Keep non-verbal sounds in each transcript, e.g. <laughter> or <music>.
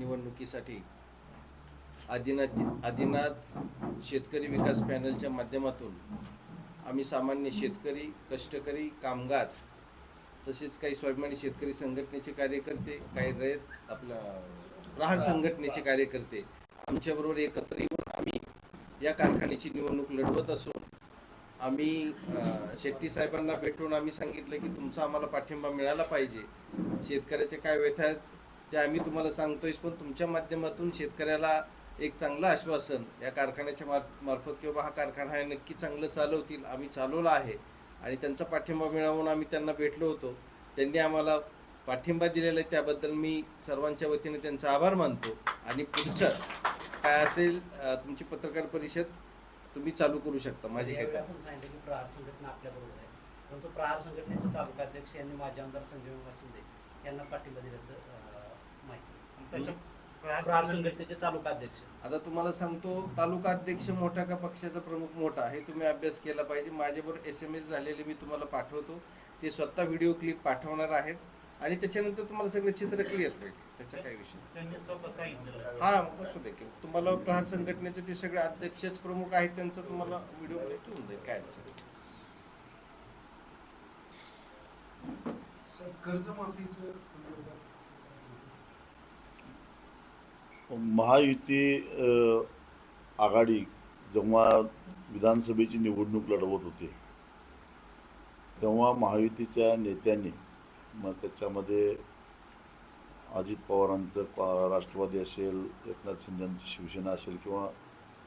निवडणुकीसाठी आदिनाथ आदिनाथ शेतकरी विकास पॅनलच्या माध्यमातून आम्ही सामान्य शेतकरी कष्टकरी कामगार तसेच काही स्वाभिमानी शेतकरी संघटनेचे कार्यकर्ते काही रयत आपला प्रहार संघटनेचे कार्यकर्ते आमच्याबरोबर एकत्र येऊन आम्ही या कारखान्याची निवडणूक लढवत असून आम्ही शेट्टी साहेबांना भेटून आम्ही सांगितलं की तुमचा आम्हाला पाठिंबा मिळाला पाहिजे. शेतकऱ्याचे काय व्यथा आहेत ते आम्ही तुम्हाला सांगतोय पण तुमच्या माध्यमातून शेतकऱ्याला एक चांगलं आश्वासन या कारखान्याच्या मार मार्फत किंवा हा कारखाना हे नक्की चांगलं चालवतील. आम्ही चालवला आहे आणि त्यांचा पाठिंबा मिळवून आम्ही त्यांना भेटलो होतो. त्यांनी आम्हाला पाठिंबा दिलेला आहे त्याबद्दल मी सर्वांच्या वतीने त्यांचा आभार मानतो. आणि पुढचं काय असेल तुमची पत्रकार परिषद तुम्ही चालू करू शकता. माझी काय प्रहार संघटना आपल्याबरोबर आहे. परंतु प्रहार संघटनेचे तालुका अध्यक्ष यांनी माजी आमदार संजय शिंदे यांना पाठिंबा दिल्याचं संघटनेचे तालुका अध्यक्ष. आता तुम्हाला सांगतो तालुका अध्यक्ष मोठा का पक्षाचा प्रमुख मोठा हे तुम्ही अभ्यास केला पाहिजे. माझ्याबरोबर एस एम एस झालेले मी तुम्हाला पाठवतो. ते स्वतः व्हिडिओ क्लिप पाठवणार आहेत. आणि त्याच्यानंतर तुम्हाला सगळं चित्र क्लिअर पाहिजे त्याचा काय विषय त्यांनी स्वतः सांगितलेलं हा असू दे की. तुम्हाला प्रहार संघटनेचे ते सगळे अध्यक्षच प्रमुख आहेत त्यांचा तुम्हाला व्हिडिओ ठेवून जाईल काय अडचण. कर्जमाफीचं संदर्भात महायुती आघाडी जेव्हा विधानसभेची निवडणूक लढवत होते तेव्हा महायुतीच्या नेत्यांनी मग त्याच्यामध्ये अजित पवारांचं राष्ट्रवादी असेल एकनाथ शिंदेंची शिवसेना असेल किंवा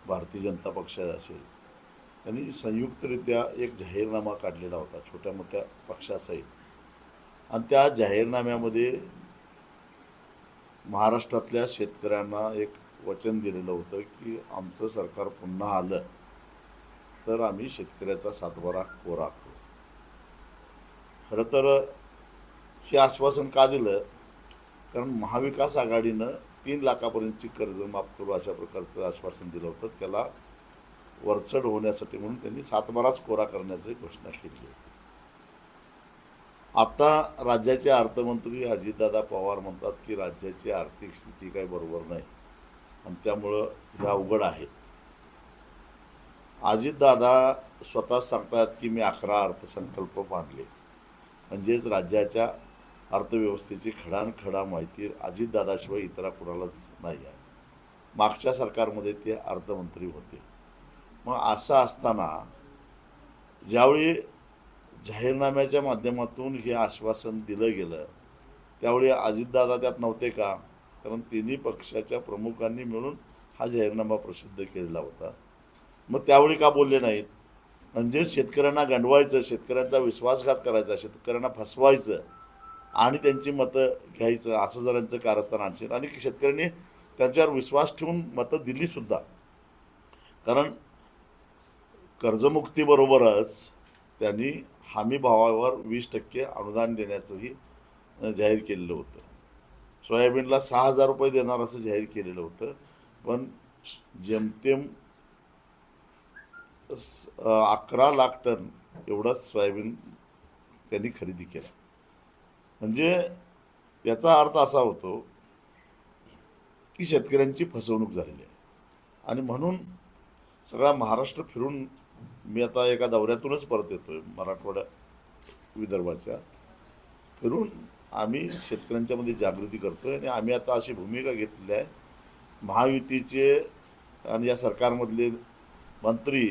भारतीय जनता पक्ष असेल त्यांनी संयुक्तरित्या एक जाहीरनामा काढलेला होता छोट्या मोठ्या पक्षासहित. आणि त्या जाहीरनाम्यामध्ये महाराष्ट्रातल्या शेतकऱ्यांना एक वचन दिलेलं होतं की आमचं सरकार पुन्हा आलं तर आम्ही शेतकऱ्याचा सातबारा कोरा करू खरं तर हे आश्वासन का दिलं? कारण महाविकास आघाडीनं तीन लाखापर्यंतची कर्ज माफ करू अशा प्रकारचं आश्वासन दिलं होतं. त्याला वरचढ होण्यासाठी म्हणून त्यांनी सातबाराच कोरा करण्याची घोषणा केली होती. आता राज्याचे अर्थमंत्री अजितदादा पवार म्हणतात की राज्याची आर्थिक स्थिती काही बरोबर नाही. आणि त्यामुळं हे अवघड आहे. अजितदादा स्वतः सांगतात की मी अकरा अर्थसंकल्प मांडले. म्हणजेच राज्याच्या अर्थव्यवस्थेची खडानखडा माहिती अजितदादाशिवाय इतरा कुणालाच नाही आहे. मागच्या सरकारमध्ये ते अर्थमंत्री होते. मग असं असताना ज्यावेळी जाहीरनाम्याच्या माध्यमातून हे आश्वासन दिलं गेलं. त्यावेळी अजितदादा त्यात नव्हते का? कारण तिन्ही पक्षाच्या प्रमुखांनी मिळून हा जाहीरनामा प्रसिद्ध केलेला होता. मग त्यावेळी का बोलले नाहीत? म्हणजे शेतकऱ्यांना गंडवायचं शेतकऱ्यांचा विश्वासघात करायचा शेतकऱ्यांना फसवायचं आणि त्यांची मतं घ्यायचं असं जर यांचं कारस्थान आणशील. आणि शेतकऱ्यांनी त्यांच्यावर विश्वास ठेवून मतं दिलीसुद्धा. कारण कर्जमुक्तीबरोबरच त्यांनी हमी भावावर वीस टक्के अनुदान देण्याचंही जाहीर केलेलं होतं. सोयाबीनला सहा हजार रुपये देणार असं जाहीर केलेलं होतं. पण जेमतेम अकरा लाख टन एवढंच सोयाबीन त्यांनी खरेदी केलं. म्हणजे याचा अर्थ असा होतो की शेतकऱ्यांची फसवणूक झालेली आहे. आणि म्हणून सगळा महाराष्ट्र फिरून मी आता एका दौऱ्यातूनच परत येतोय मराठवाड्या विदर्भाच्या. फिरून आम्ही शेतकऱ्यांच्यामध्ये जागृती करतोय आणि आम्ही आता अशी भूमिका घेतली आहे. महायुतीचे आणि या सरकारमधले मंत्री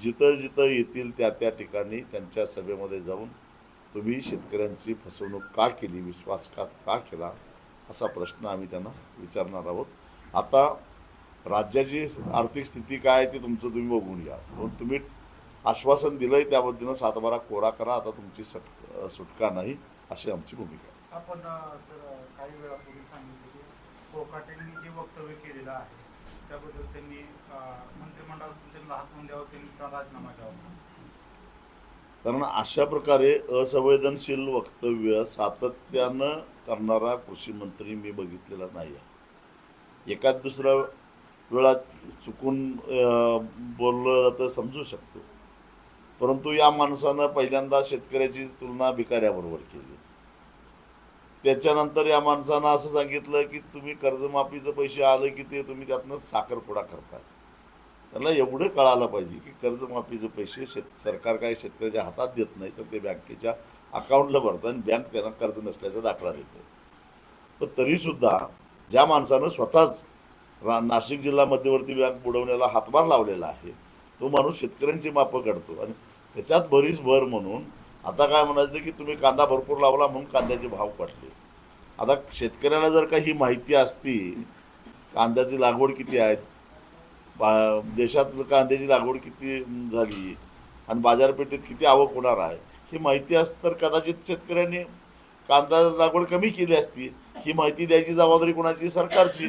जिथं जिथं येतील त्या त्या ठिकाणी त्यांच्या सभेमध्ये जाऊन तुम्ही शेतकऱ्यांची फसवणूक का केली विश्वासघात का केला असा प्रश्न आम्ही त्यांना विचारणार आहोत. आता राज्याची आर्थिक स्थिती काय आहे ते तुमचं तुम्ही बघून घ्या. तुम्ही आश्वासन दिलं आहे त्याबद्दल सातबारा कोरा करा आता तुमची सट सुटका नाही अशी आमची भूमिका आहे. आपण सर काही वेळापूर्वी सांगितलं की कोकाटेंनी जे वक्तव्य केलेलं आहे त्याबद्दल त्यांनी मंत्रिमंडळातून त्यांना द्यावं त्यांनी राजीनामा द्यावा. कारण अशा प्रकारे असंवेदनशील वक्तव्य सातत्यानं करणारा कृषी मंत्री मी बघितलेला नाही आहे एकाच दुसऱ्या वेळा चुकून बोललं जातं समजू शकतो. परंतु या माणसानं पहिल्यांदा शेतकऱ्याची तुलना भिकाऱ्याबरोबर केली. त्याच्यानंतर या माणसानं असं सांगितलं की तुम्ही कर्जमाफीचं पैसे आलं की ते तुम्ही त्यातनं साखरपुडा करता. त्यांना एवढं कळालं पाहिजे की कर्जमाफीचे पैसे शेत सरकार काही शेतकऱ्याच्या हातात देत नाही तर ते बँकेच्या अकाउंटला भरतं आणि बँक त्यांना कर्ज नसल्याचा दाखला देते. पण तरीसुद्धा ज्या माणसानं स्वतःच रा नाशिक जिल्हा मध्यवर्ती बँक बुडवण्याला हातभार लावलेला आहे. तो माणूस शेतकऱ्यांची मापं काढतो आणि त्याच्यात बरीच भर म्हणून आता काय म्हणायचं की तुम्ही कांदा भरपूर लावला म्हणून कांद्याचे भाव पडले आता शेतकऱ्याला जर का ही माहिती असती कांद्याची लागवड किती आहेत बा देशात कांद्याची लागवड किती झाली? आणि बाजारपेठेत किती आवक होणार आहे? ही माहिती असत तर कदाचित शेतकऱ्यांनी कांदा लागवड कमी केली असती. ही माहिती द्यायची जबाबदारी कोणाची? सरकारची.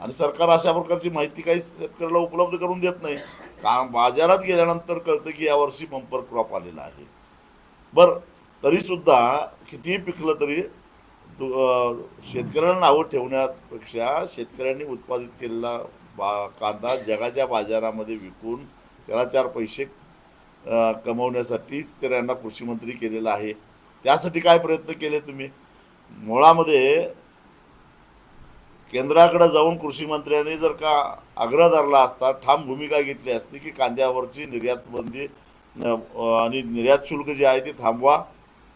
आणि सरकार अशा प्रकारची माहिती काही शेतकऱ्याला उपलब्ध करून देत नाही. का बाजारात गेल्यानंतर कळतं की यावर्षी बंपर क्रॉप आलेला आहे. बरं तरीसुद्धा कितीही पिकलं तरी तु- शेतकऱ्याला नावं ठेवण्यापेक्षा शेतकऱ्यांनी उत्पादित केलेला बा कांदा जगाच्या बाजारामध्ये विकून त्याला चार पैसे कमवण्यासाठीच त्यांना कृषीमंत्री केलेला आहे. त्यासाठी काय प्रयत्न केले तुम्ही? मुळामध्ये केंद्राकडे जाऊन कृषी मंत्र्यांनी जर का आग्रह धरला असता ठाम भूमिका घेतली असती की कांद्यावरची निर्यात बंदी आणि निर्यात शुल्क जे आहे ते थांबवा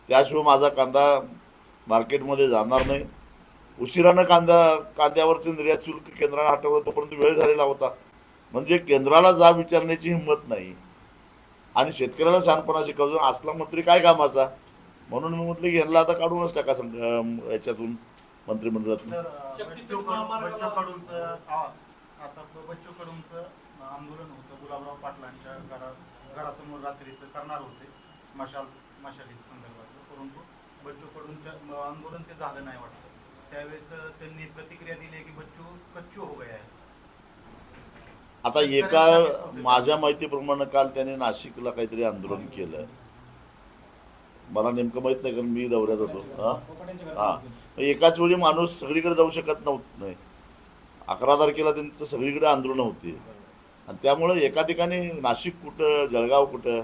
त्याशिवाय माझा कांदा मार्केटमध्ये जाणार नाही. उशिरानं कांदा कांद्यावरचे निर्यात शुल्क केंद्रानं हटवलं तोपर्यंत वेळ झालेला होता. म्हणजे केंद्राला जा विचारण्याची हिंमत नाही. आणि शेतकऱ्याला शहाणपणा शिकवतो. असला मंत्री काय कामाचा? म्हणून मी म्हटलं की यांना आता काढूनच टाका सं- याच्यातून. कडूंचं आंदोलन होतं. गुलाबराव पाटलांच्या घरा घरासमोर रात्रीचं करणार होते. मशाल मशालीत संदर्भातलं. परंतु बच्चू म- आंदोलन ते झालं नाही वाटतं. त्यावेळेस त्यांनी प्रतिक्रिया दिली की बच्चू कच्चू हो गया है. आता एका माझ्या माहितीप्रमाणे काल त्याने नाशिकला काहीतरी आंदोलन केलं. मला नेमकं माहीत नाही कारण मी दौऱ्यात होतो. हां? हां. एकाच वेळी माणूस सगळीकडे जाऊ शकत नव्हत नाही. अकरा तारखेला त्यांचं सगळीकडे आंदोलनं होती. आणि त्यामुळं एका ठिकाणी नाशिक कुठं जळगाव कुठं?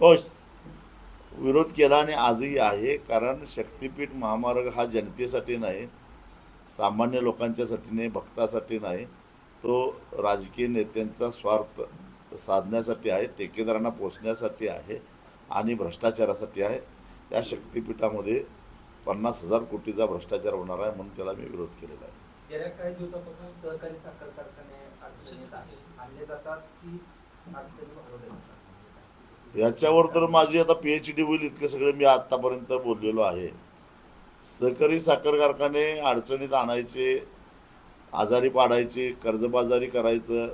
हो. विरोध केला आणि आजही आहे कारण शक्तिपीठ महामार्ग हा जनतेसाठी नाही सामान्य लोकांच्यासाठी नाही भक्तासाठी नाही. तो राजकीय नेत्यांचा स्वार्थ. साधण्यासाठी आहे ठेकेदारांना पोचण्यासाठी आहे आणि भ्रष्टाचारासाठी आहे. या शक्तिपीठामध्ये पन्नास हजार कोटीचा भ्रष्टाचार होणार आहे म्हणून त्याला मी विरोध केलेला आहे. गेल्या काही दिवसापासून सहकारी साखर कारखाने अडचणीत आहेत आणले जातात की अडचणी वाढवल्या जातात याच्यावर तर माझी आता पी एच डी होईल इतके सगळे मी आत्तापर्यंत बोललेलो आहे. सहकारी साखर कारखाने अडचणीत आणायचे आजारी पाडायचे कर्जबाजारी करायचं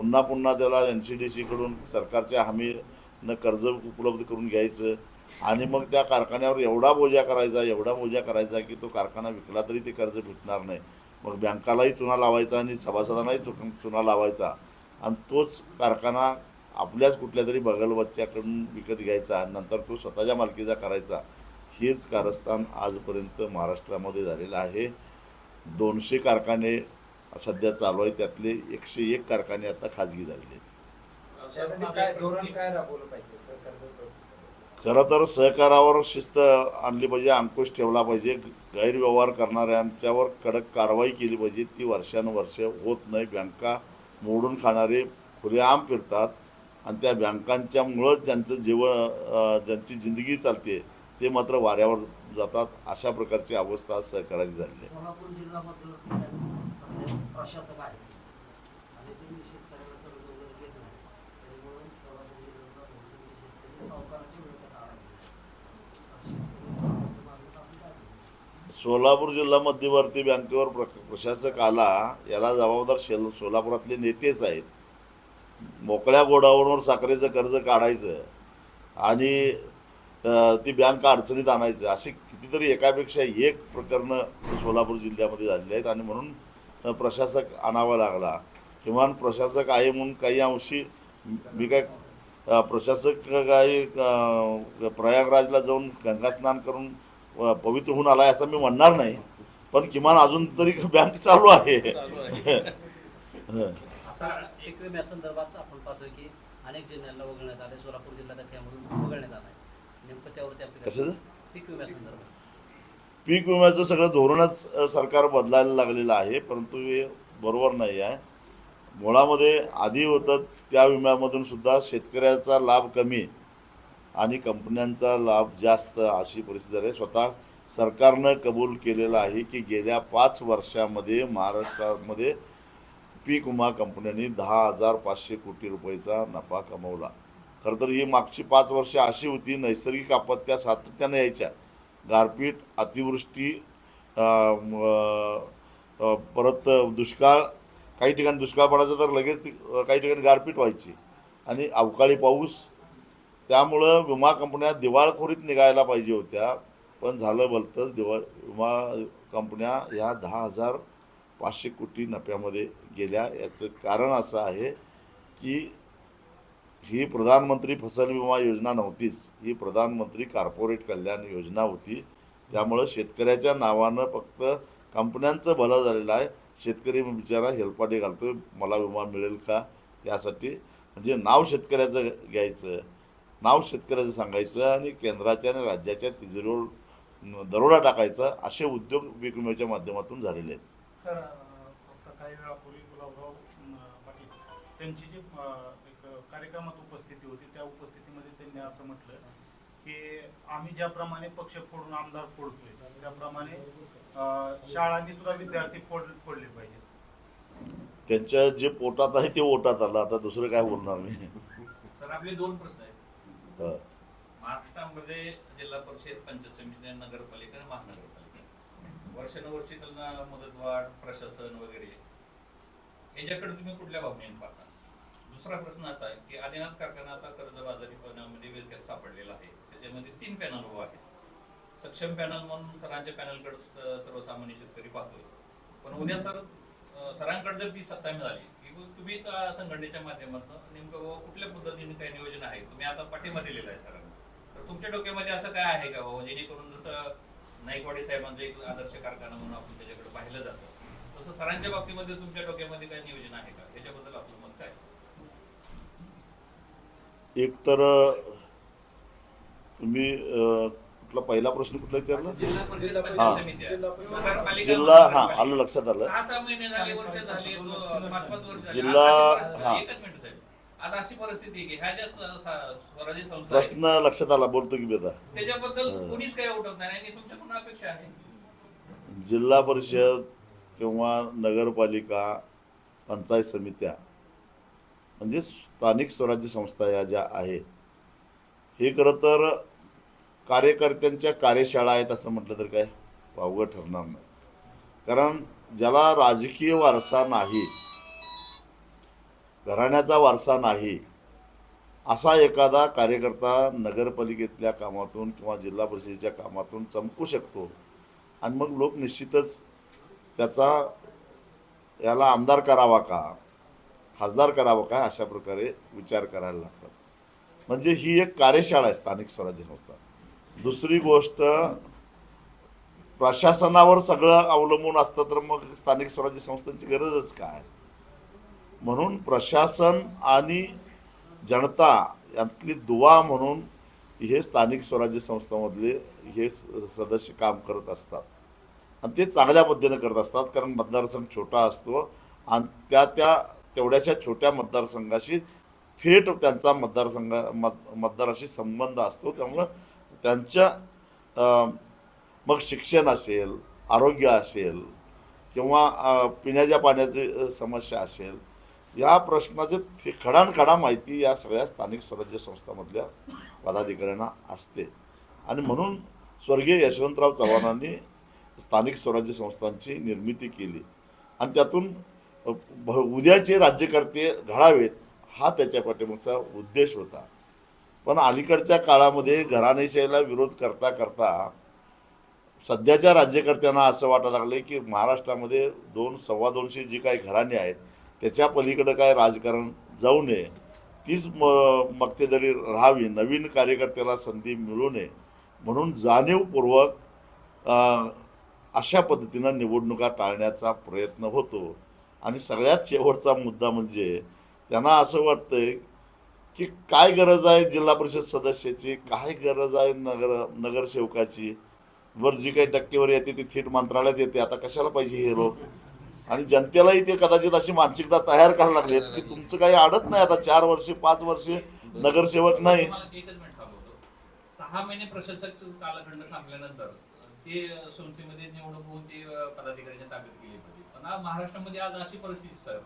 पुन्हा पुन्हा त्याला एन सी डी सीकडून सरकारच्या हमीनं कर्ज उपलब्ध करून घ्यायचं. आणि मग त्या कारखान्यावर एवढा बोजा करायचा एवढा बोजा करायचा की तो कारखाना विकला तरी ते कर्ज भेटणार नाही. मग बँकालाही चुना लावायचा आणि सभासदांनाही चु चुना लावायचा. आणि तोच कारखाना आपल्याच कुठल्या तरी बगलबच्च्याकडून विकत घ्यायचा. आणि नंतर तो स्वतःच्या मालकीचा करायचा. हेच कारस्थान आजपर्यंत महाराष्ट्रामध्ये झालेलं आहे. दोनशे कारखाने सध्या चालू आहे. त्यातले एकशे एक कारखाने आता खाजगी झालेले खरं तर सहकारावर शिस्त आणली पाहिजे अंकुश ठेवला पाहिजे. गैरव्यवहार करणाऱ्यांच्यावर कडक कारवाई केली पाहिजे. ती वर्षानुवर्ष होत नाही. बँका मोडून खाणारे खुलेआम फिरतात आणि त्या बँकांच्यामुळं ज्यांचं जीवन ज्यांची जिंदगी चालते ते मात्र वाऱ्यावर जातात. अशा प्रकारची अवस्था सहकाराची झालेली आहे. प्रशासक आहे आणि तुम्ही शेतकऱ्याला कर्ज वगैरे घेत नाही. त्यामुळे सोलापूर जिल्ह्यातला बहुसंख्य शेतकरी सावकाराच्या विरोधात आला सोलापूर जिल्हा मध्यवर्ती बँकेवर प्र प्रशासक आला याला जबाबदार शेल सोलापुरातले नेतेच आहेत. मोकळ्या गोडाऊनवर साखरेचं कर्ज काढायचं आणि ती बँक अडचणीत आणायचं असे कितीतरी एकापेक्षा एक प्रकरणं सोलापूर जिल्ह्यामध्ये झालेली आहेत. आणि म्हणून प्रशासक आणावा लागला. किमान प्रशासक आहे म्हणून काही अंशी मी काय प्रशासक काही प्रयागराजला जाऊन गंगास्नान करून पवित्र होऊन आलाय असं मी म्हणणार नाही. पण किमान अजून तरी बँक चालू आहे. आहे. हं. एक या संदर्भात आपण पाहतोय की अनेक जिल्ह्यांना वगळण्यात आले सोलापूर जिल्हा त्यामधून वगळण्यात आला आहे नेमकं त्यावरती आपली कशाचं? पीक विम्यासंदर्भात. पीक विम्याचं सगळं धोरणच सरकार बदलायला लागलेलं आहे परंतु हे बरोबर नाही आहे. मुळामध्ये आधी होतं त्या विम्यामधून सुद्धा शेतकऱ्याचा लाभ कमी आणि कंपन्यांचा लाभ जास्त अशी परिस्थिती आहे स्वतः सरकारनं कबूल केलेलं आहे की गेल्या पाच वर्षामध्ये महाराष्ट्रामध्ये पीक विमा कंपन्यांनी दहा हजार पाचशे कोटी रुपयाचा नफा कमवला. खरं तर ही मागची पाच वर्षे अशी होती नैसर्गिक आपत्त्या सातत्यानं यायच्या. गारपीट अतिवृष्टी परत दुष्काळ काही ठिकाणी दुष्काळ पडायचा तर लगेच ती- काही ठिकाणी गारपीट व्हायची. आणि अवकाळी पाऊस त्यामुळं विमा कंपन्या दिवाळखोरीत निघायला पाहिजे होत्या. पण झालं भलतंच दिवाळ विमा कंपन्या ह्या दहा हजार पाचशे कोटी नफ्यामध्ये गेल्या. याचं कारण असं आहे की ही प्रधानमंत्री फसल विमा योजना नव्हतीच. ही प्रधानमंत्री कार्पोरेट कल्याण योजना होती. त्यामुळं शेतकऱ्याच्या नावानं फक्त कंपन्यांचं भलं झालेलं आहे. शेतकरी बिचारा हेलपाटे घालतो मला विमा मिळेल का? यासाठी म्हणजे नाव शेतकऱ्याचं घ्यायचं नाव शेतकऱ्याचं सांगायचं आणि केंद्राच्या आणि राज्याच्या तिजोरीवर दरोडा टाकायचा असे उद्योग पीक विम्याच्या माध्यमातून झालेले आहेत. सर फक्त काही वेळापूर्वी गुलाबराव पाटील त्यांची जी कार्यक्रमात उपस्थिती होती. त्या उपस्थितीमध्ये त्यांनी असं म्हटलं की आम्ही ज्याप्रमाणे पक्ष फोडून आमदार फोडतोय त्याप्रमाणे शाळांनी सुद्धा विद्यार्थी फोड फोडले पाहिजे त्यांच्या जे पोटात आहे ते ओटात आलं. आता दुसरं काय बोलणार मी? सर आपले दोन प्रश्न आहेत. हं. महाराष्ट्रामध्ये जिल्हा परिषद पंचायत समिती नगरपालिका आणि महानगरपालिका. वर्षानुवर्षी त्यांना मुदतवाढ प्रशासन वगैरे. याच्याकडे तुम्ही कुठल्या भावनेने पाहता? दुसरा प्रश्न असा आहे की आदिनाथ कारखाना आता कर्जबाजारीपणामध्ये वेगळ्यात सापडलेला आहे. त्याच्यामध्ये तीन पॅनल उभा आहेत. सक्षम पॅनल म्हणून सरांच्या पॅनलकडे सर्वसामान्य शेतकरी पाहतोय. पण उद्या सर सरांकडे जर ती सत्ता मिळाली की तुम्ही संघटनेच्या माध्यमातून नेमकं कुठल्या पद्धतीने काही नियोजन आहे? तुम्ही आता पाठिंबा दिलेला आहे सरांना. तर तुमच्या डोक्यामध्ये असं काय आहे का बाबा जेणेकरून जसं नाईकवाडी साहेबांचा एक आदर्श कारखाना म्हणून आपण त्याच्याकडे पाहिलं जातं तसं सरांच्या बाबतीमध्ये तुमच्या डोक्यामध्ये काय नियोजन आहे का? याच्याबद्दल आपलं मत काय? एक तर तुम्ही कुठला पहिला प्रश्न कुठला विचारला हा. जिल्हा हा. आलं लक्षात आलं. जिल्हा- हा. प्रश्न लक्षात आला बोलतो की बेटा आहे जिल्हा परिषद किंवा नगरपालिका पंचायत समित्या म्हणजे स्थानिक स्वराज्य संस्था या ज्या आहे हे खरं तर कार्यकर्त्यांच्या कार्यशाळा आहेत असं म्हटलं तर काय वावगं ठरणार नाही. कारण ज्याला राजकीय वारसा नाही घराण्याचा वारसा नाही असा एखादा कार्यकर्ता नगरपालिकेतल्या कामातून किंवा जिल्हा परिषदेच्या कामातून चमकू शकतो आणि मग लोक निश्चितच त्याचा याला आमदार करावा का? खासदार करावं का अशा प्रकारे विचार करायला लागतात. म्हणजे ही एक कार्यशाळा आहे स्थानिक स्वराज्य संस्था. दुसरी गोष्ट प्रशासनावर सगळं अवलंबून असतं तर मग स्थानिक स्वराज्य संस्थांची गरजच काय? म्हणून प्रशासन आणि जनता यातली दुवा म्हणून हे स्थानिक स्वराज्य संस्थांमधले हे स- सदस्य काम करत असतात. आणि ते चांगल्या पद्धतीने करत असतात कारण मतदारसंघ छोटा असतो आणि त्या त्या तेवढ्याशा छोट्या मतदारसंघाशी थेट त्यांचा मतदारसंघा मत मतदाराशी संबंध असतो. त्यामुळं त्यांच्या मग शिक्षण असेल आरोग्य असेल किंवा पिण्याच्या पाण्याची समस्या असेल या प्रश्नाचे थे- खडानखडा माहिती या सगळ्या स्थानिक स्वराज्य संस्थामधल्या पदाधिकाऱ्यांना असते. आणि म्हणून स्वर्गीय यशवंतराव चव्हाणांनी स्थानिक स्वराज्य संस्थांची निर्मिती केली. आणि त्यातून उद्याचे राज्यकर्ते घडावेत हा त्याच्या पाठीमागचा उद्देश होता. पण अलीकडच्या काळामध्ये घराणेशाहीला विरोध करता करता सध्याच्या राज्यकर्त्यांना असं वाटायला लागलं की महाराष्ट्रामध्ये दोन सव्वा दोनशे जी काही घराणे आहेत त्याच्या पलीकडं काय राजकारण जाऊ नये तीच म मक्तेदारी राहावी नवीन कार्यकर्त्याला संधी मिळू नये म्हणून जाणीवपूर्वक अशा पद्धतीनं निवडणुका टाळण्याचा प्रयत्न होतो. आणि सगळ्यात शेवटचा मुद्दा म्हणजे त्यांना असं वाटतंय की काय गरज आहे जिल्हा परिषद सदस्याची काय गरज आहे नगर नगरसेवकाची वर जी काही टक्केवारी येते ती थेट मंत्रालयात येते. आता कशाला पाहिजे हे लोक आणि जनतेलाही ते कदाचित अशी मानसिकता तयार करायला लागली की तुमचं काही अडत नाही आता चार वर्षे पाच वर्षे नगरसेवक नाही. सहा महिने प्रशासक कालखंड संपल्यानंतर ते संस्थेमध्ये निवडून होऊन ते पदाधिकाऱ्यांच्या ताब्यात गेले पण आज महाराष्ट्रामध्ये आज अशी परिस्थिती सर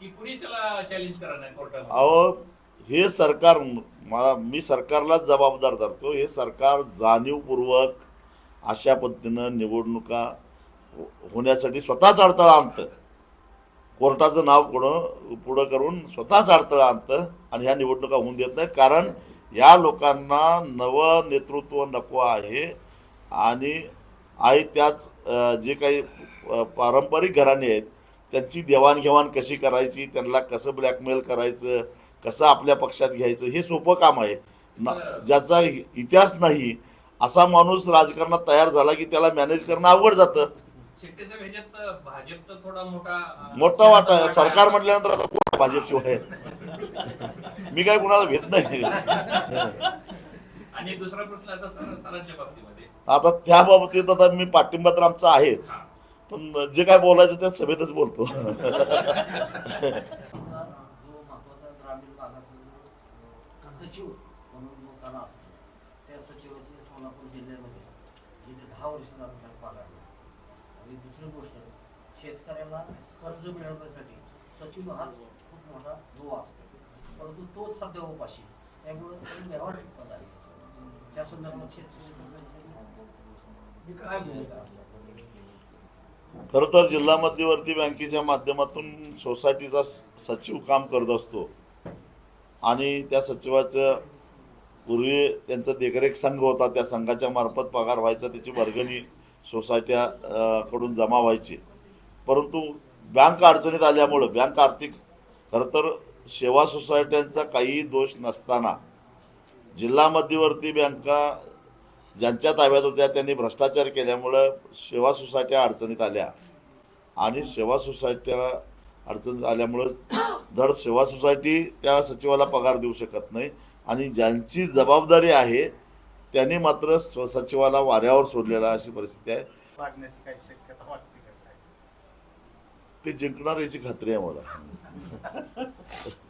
की कुणी त्याला चॅलेंज करणार नाही कोर्टात? अहो हे सरकार मला मी सरकारलाच जबाबदार धरतो. हे सरकार जाणीवपूर्वक अशा पद्धतीनं निवडणुका हो-, होण्यासाठी स्वतःच अडथळा आणतं. कोर्टाचं नाव पुढं पुढं करून स्वतःच अडथळा आणतं आणि ह्या निवडणुका होऊन देत नाहीत. कारण या लोकांना नवं नेतृत्व नको आहे आणि आहे त्याच जे काही पारंपरिक घराणे आहेत. त्यांची देवाणघेवाण कशी करायची त्यांना कसं ब्लॅकमेल करायचं कसं आपल्या पक्षात घ्यायचं हे सोपं काम आहे. ना ज्याचा इतिहास नाही असा माणूस राजकारणात तयार झाला की त्याला मॅनेज करणं अवघड जातं. भाजपचा थोडा मोठा वाटा सरकार म्हटल्यानंतर आता कोण भाजपशिवाय <laughs> मी काय कुणाला भेट नाही. आणि दुसरा प्रश्न आता सर सरांच्या बाबतीमध्ये. आता त्या बाबतीत आता मी पाठिंबा तर आमचा आहेच. पण जे काय बोलायचं त्या सभेतच बोलतो. जो महत्त्वाचा ग्रामीण भागाचा सचिव म्हणून जो त्याला असतो त्या सचिवाची सोलापूर जिल्ह्यामध्ये गेले दहा वर्ष झालं त्याला आणि दुसरी गोष्ट शेतकऱ्याला कर्ज मिळवण्यासाठी सचिव हाच खूप मोठा जो असतो परंतु तोच सध्या उपाशी त्यामुळं ते व्यावहारिक पद आहे. त्या संदर्भात शेतकरी संघटनेने काय भूमिका असणार? खरं तर जिल्हा मध्यवर्ती बँकेच्या माध्यमातून सोसायटीचा स- सचिव काम करत असतो. आणि त्या सचिवाचं पूर्वी त्यांचा देखरेख संघ होता त्या संघाच्या मार्फत पगार व्हायचा त्याची वर्गणी सोसायट्या कडून जमा व्हायची. परंतु बँक अडचणीत आल्यामुळं बँक आर्थिक खरं तर सेवा सोसायट्यांचा काही दोष नसताना जिल्हा मध्यवर्ती बँका ज्यांच्या ताब्यात होत्या त्यांनी भ्रष्टाचार केल्यामुळं सेवा सोसायट्या अडचणीत आल्या. आणि सेवा सोसायट्या अडचणीत आल्यामुळं धड सेवा सोसायटी त्या सचिवाला पगार देऊ शकत नाही. आणि ज्यांची जबाबदारी आहे त्यांनी मात्र स्व- सचिवाला वाऱ्यावर सोडलेला अशी परिस्थिती आहे. ते जिंकणार याची खात्री आहे मला. <laughs>